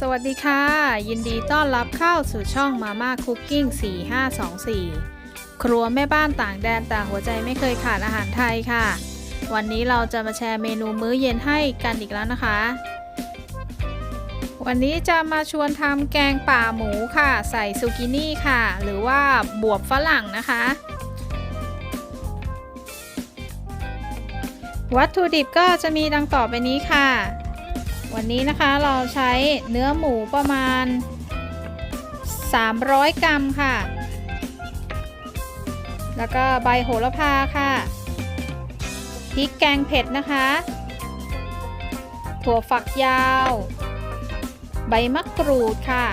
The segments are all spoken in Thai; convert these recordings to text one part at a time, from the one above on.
สวัสดีค่ะ ยินดีต้อนรับเข้าสู่ช่องมาม่าคุกกิ้ง 4524 ครัวแม่บ้านต่างแดนแต่หัวใจไม่เคยขาดอาหารไทยค่ะ วันนี้เราจะมาแชร์เมนูมื้อเย็นให้กันอีกแล้วนะคะ วันนี้จะมาชวนทำแกงป่าหมูค่ะ ใส่ซูกินี่ค่ะ หรือว่าบวบฝรั่งนะคะวัตถุดิบก็จะมีดังต่อไปนี้ค่ะ วันนี้นะคะเราใช้เนื้อหมูประมาณ 300 กรัมค่ะ แล้วก็ใบโหระพาค่ะ พริกแกงเผ็ดนะคะ ถั่วฝักยาว ใบมะกรูดค่ะ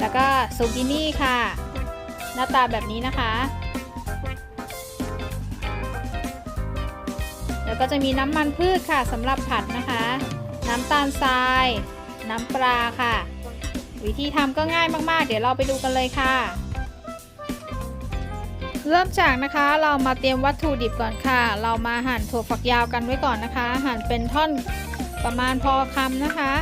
แล้วก็ซูกินี่ค่ะ หน้าตาแบบนี้นะคะ แล้วก็จะมีน้ำมันพืชค่ะสำหรับผัดนะคะ น้ำตาลทราย น้ำปลาค่ะ วิธีทำก็ง่ายมากๆ เดี๋ยวเราไปดูกันเลยค่ะ เริ่มจากนะคะเรามาเตรียมวัตถุดิบก่อนค่ะ เรามาหั่นถั่วฝักยาวกันไว้ก่อนนะคะ หั่นเป็นท่อนประมาณพอคำนะคะ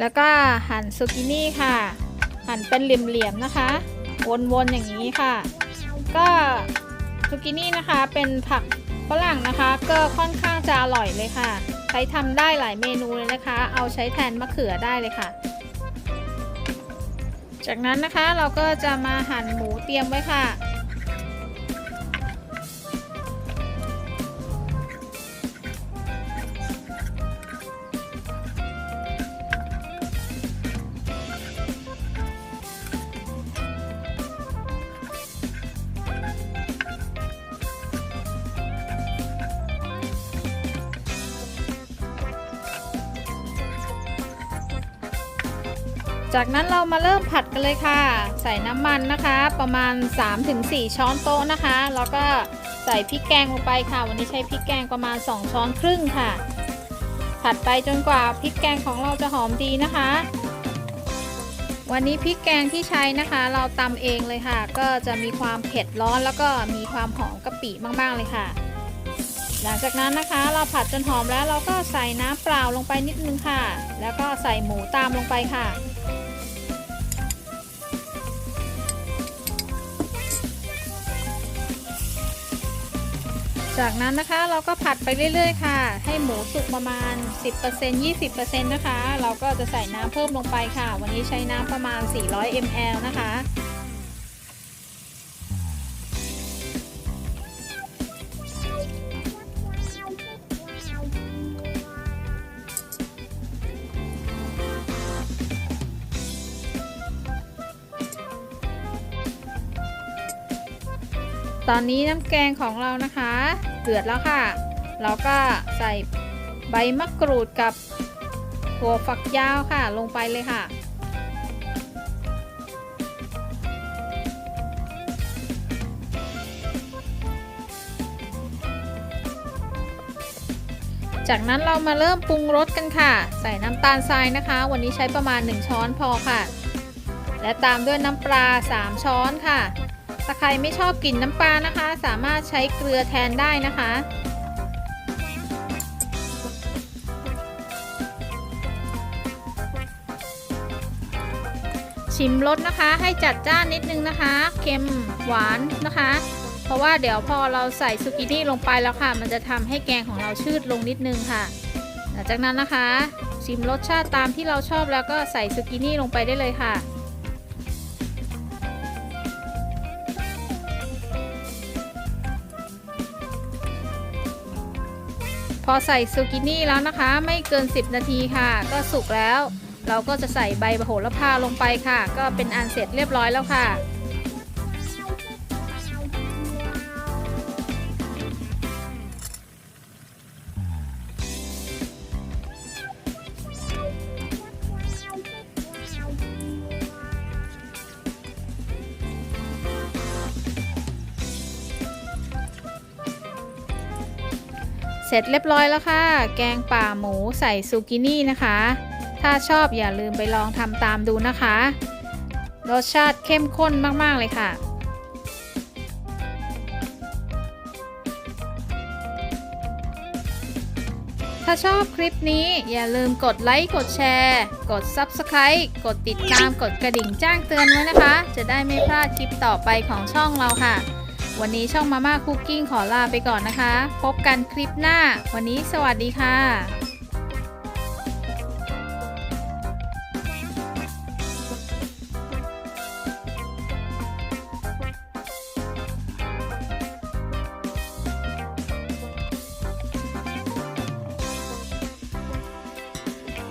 แล้วก็หั่นซูกินี่ค่ะ หั่นเป็นเหลี่ยมๆนะคะ วนๆอย่างนี้ค่ะ ก็ซูกินี่นะคะเป็นผักฝรั่งนะคะ ก็ค่อนข้างจะอร่อยเลยค่ะ ใช้ทำได้หลายเมนูเลยนะคะ เอาใช้แทนมะเขือได้เลยค่ะ จากนั้นนะคะเราก็จะมาหั่นหมูเตรียมไว้ค่ะ จากนั้นเรามาเริ่มผัดกันเลยค่ะ ใส่น้ำมันนะคะ ประมาณ 3-4 ช้อนโต๊ะนะคะ แล้วก็ใส่พริกแกงลงไปค่ะ วันนี้ใช้พริกแกงประมาณ 2 ช้อนครึ่งค่ะ ผัดไปจนกว่าพริกแกงของเราจะหอมดีนะคะ วันนี้พริกแกงที่ใช้นะคะ เราตำเองเลยค่ะ ก็จะมีความเผ็ดร้อนแล้วก็มีความหอมกะปิมากๆเลยค่ะ หลังจากนั้นนะคะ เราผัดจนหอมแล้วเราก็ใส่น้ำเปล่าลงไปนิดนึงค่ะ แล้วก็ใส่หมูตามลงไปค่ะ จากนั้นนะคะเราก็ผัดไปเรื่อยๆ ค่ะ ให้หมูสุกประมาณ 10% 20%นะคะ เราก็จะใส่น้ำเพิ่มลงไปค่ะ วันนี้ใช้น้ำประมาณ 400 ml นะคะ ตอนนี้น้ำแกงของเรานะคะเดือดแล้วค่ะ เราก็ใส่ใบมะกรูดกับถั่วฝักยาวค่ะ ลงไปเลยค่ะ จากนั้นเรามาเริ่มปรุงรสกันค่ะ ใส่น้ำตาลทรายนะคะ วันนี้ใช้ประมาณ 1 ช้อนพอค่ะ และตามด้วยน้ำปลา 3 ช้อนค่ะ ถ้าใครไม่ชอบกลิ่นน้ำปลานะคะ สามารถใช้เกลือแทนได้นะคะ ชิมรสนะคะให้จัดจ้านนิดนึงนะคะ เค็มหวานนะคะ เพราะว่าเดี๋ยวพอเราใส่ซูกินี่ลงไปแล้วค่ะ มันจะทำให้แกงของเราชืดลงนิดนึงค่ะหลังจากนั้นนะคะชิมรสชาติตามที่เราชอบแล้วก็ใส่ซูกินี่ลงไปได้เลยค่ะ พอใส่ซูกินี่แล้วนะคะ ไม่เกิน 10 นาทีค่ะ ก็สุกแล้ว เราก็จะใส่ใบโหระพาลงไปค่ะ ก็เป็นอันเสร็จเรียบร้อยแล้วค่ะ สร็จเรียบร้อยแล้วค่ะ แกงป่าหมูใส่ซูกินี่นะคะ ถ้าชอบอย่าลืมไปลองทำตามดูนะคะ รสชาติเข้มข้นมาก ๆ เลยค่ะ ถ้าชอบคลิปนี้อย่าลืมกดไลค์ กดแชร์ กด Subscribe กดติดตาม กดกระดิ่งแจ้งเตือนไว้นะคะ จะได้ไม่พลาดคลิปต่อไปของช่องเราค่ะ วันนี้ช่องมาม่าคุกกิ้งขอลาไปก่อนนะคะ พบกันคลิปหน้า วันนี้สวัสดีค่ะ